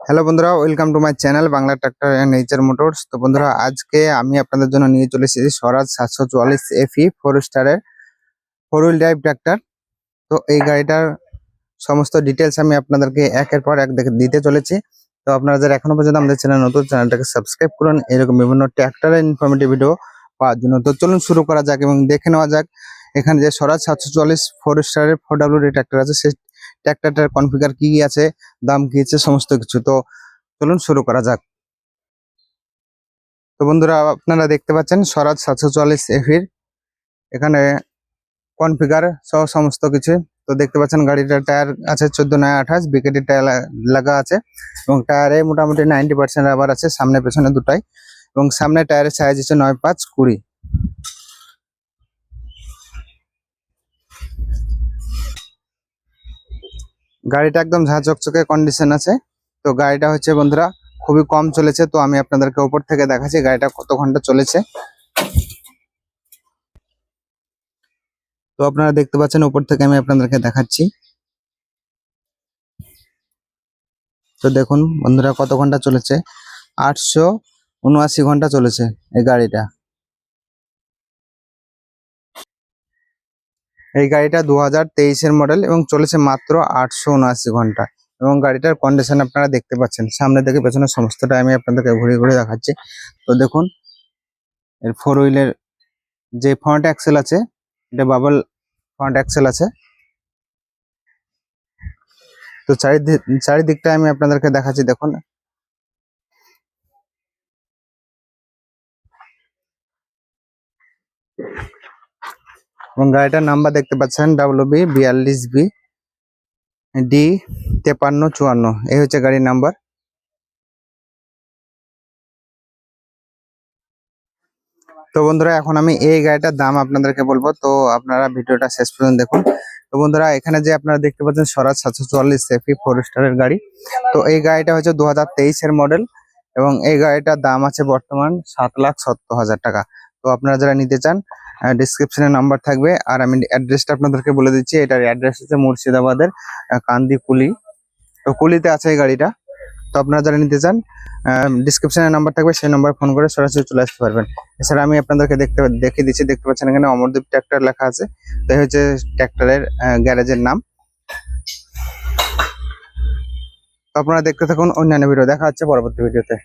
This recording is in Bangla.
হ্যালো বন্ধুরা welcome to my channel Bangla tractor and nature motors তো বন্ধুরা, আজকে আমি আপনাদের জন্য নিয়ে চলে এসেছি স্বরাজ সাতশো চুয়াল্লিশ এফি ফোর স্টারের ফোর হুইল ড্রাইভ ট্রাক্টর তো এই গাড়িটার সমস্ত ডিটেলস আমি আপনাদেরকে একের পর এক দেখে দিতে চলেছি। তো আপনারা যারা এখনও পর্যন্ত আমাদের চ্যানেল নতুন চ্যানেলটাকে সাবস্ক্রাইব করুন। এরকম বিভিন্ন ট্রাক্টরের ইনফরমেটিভ ভিডিও পাওয়ার জন্য। তো চলুন শুরু করা যাক এবং দেখে নেওয়া যাক। এখানে যে স্বরাজ সাতশো চুয়াল্লিশ ফোর স্টারের ফোর ডাব্লিউডি ট্র্যাক্টর আছে, সেই ট্রাক্টরটার কনফিগার কি কি আছে, দাম কি আছে, সমস্ত কিছু। তো চলুন শুরু করা যাক। তো বন্ধুরা, আপনারা দেখতে পাচ্ছেন স্বরাজ সাতশো চুয়াল্লিশ এফির এখানে কনফিগার সহ সমস্ত কিছু। তো দেখতে পাচ্ছেন গাড়িটার টায়ার আছে চোদ্দ নয় আঠাশ বিকেটের টায়ার লাগা আছে এবং টায়ারে মোটামুটি নাইনটি পার্সেন্ট রাবার আছে, সামনে পেছনে দুটাই এবং সামনে টায়ারের সাইজ হচ্ছে নয় পাঁচ কুড়ি। গাড়িটা একদম ঝাঁ চকচকে কন্ডিশন আছে। তো গাড়িটা হচ্ছে বন্ধুরা খুবই কম চলেছে, তো আমি আপনাদেরকে উপর থেকে দেখাচ্ছি গাড়িটা কত ঘণ্টা চলেছে। তো আপনারা দেখতে পাচ্ছেন উপর থেকে আমি আপনাদেরকে দেখাচ্ছি। তো দেখুন বন্ধুরা কত ঘণ্টা চলেছে, আটশো উনআশি ঘণ্টা চলেছে এই গাড়িটা। এই গাড়িটা দু হাজার তেইশের মডেল এবং চলেছে মাত্র আটশো উনআশি ঘণ্টা। এবং গাড়িটার কন্ডিশন আপনারা দেখতে পাচ্ছেন। সামনে থেকে পেছনে সমস্তটা আমি আপনাদেরকে ঘুরে ঘুরে দেখাচ্ছি। তো দেখুন, এর ফোর হুইলের যে ফ্রন্ট অ্যাক্সেল আছে, এটা বাবল ফ্রন্ট অ্যাক্সেল আছে। তো চারিদিক চারিদিকটা আমি আপনাদেরকে দেখাচ্ছি, দেখুন। এবং গাড়িটার নাম্বার দেখতে পাচ্ছেন ডাব্লু বি বিয়াল্লিশ বি ডি তেপান্ন চুয়ান্ন। এই হচ্ছে গাড়ির নাম্বার। তো বন্ধুরা, এখন আমি এই গাড়িটার দাম আপনাদেরকে বলব। তো আপনারা ভিডিওটা শেষ পর্যন্ত দেখুন। তো বন্ধুরা, এখানে যে আপনারা দেখতে পাচ্ছেন স্বরাজ সাতশো চুয়াল্লিশ এফি ফোর স্টারের গাড়ি। তো এই গাড়িটা হচ্ছে দু হাজার তেইশের মডেল এবং এই গাড়িটার দাম আছে বর্তমান সাত লাখ সত্তর হাজার টাকা। তো আপনারা যারা নিতে চান ডিসক্রিপশনে নাম্বার থাকবে। আর আমি অ্যাড্রেসটা আপনাদেরকে বলে দিচ্ছি, এটার অ্যাড্রেস হচ্ছে মুর্শিদাবাদের কান্দি কুলি। তো কুলিতে আছে এই গাড়িটা। তো আপনারা যারা নিতে চান ডিসক্রিপশনে নাম্বার থাকবে, সেই নাম্বার ফোন করে সরাসরি চলে আসতে পারবেন। এছাড়া আমি আপনাদেরকে দেখতে দেখিয়ে দিচ্ছি, দেখতে পাচ্ছেন এখানে অমরদ্বীপ ট্র্যাক্টর লেখা আছে। তো হচ্ছে ট্র্যাক্টরের গ্যারেজের নাম। আপনারা দেখতে থাকুন অন্যান্য ভিডিও দেখা হচ্ছে পরবর্তী ভিডিওতে